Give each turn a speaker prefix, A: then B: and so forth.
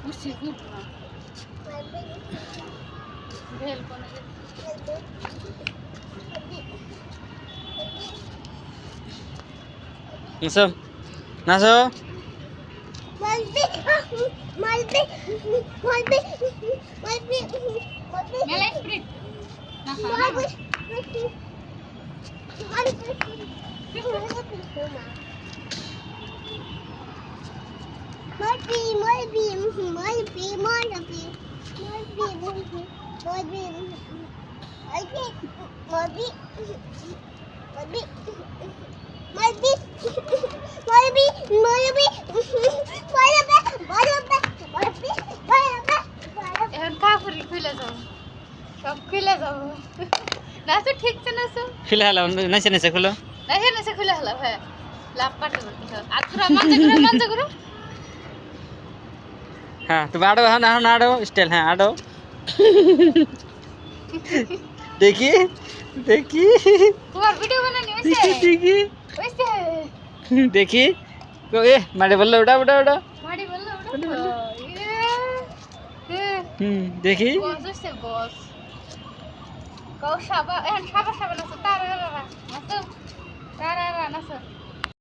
A: খুশি ঘুরব ভেলবো না
B: নাচো নাচো
A: Thank you. খুলে হলাম নেচে নেচে
B: খুলো। নেচে নেচে খুলে
A: হলাম হ্যাঁ লাভ পাঠ আর তোরা মজা করো মজা করো।
B: হ্যাঁ তুমি আড়ো হ্যাঁ এখন আড়ো স্টাইল হ্যাঁ আড়ো দেখি দেখি। দেখি দেখি। এ মাড়ে বলল ওটা ওটা ওটা। দেখি।
A: কৌ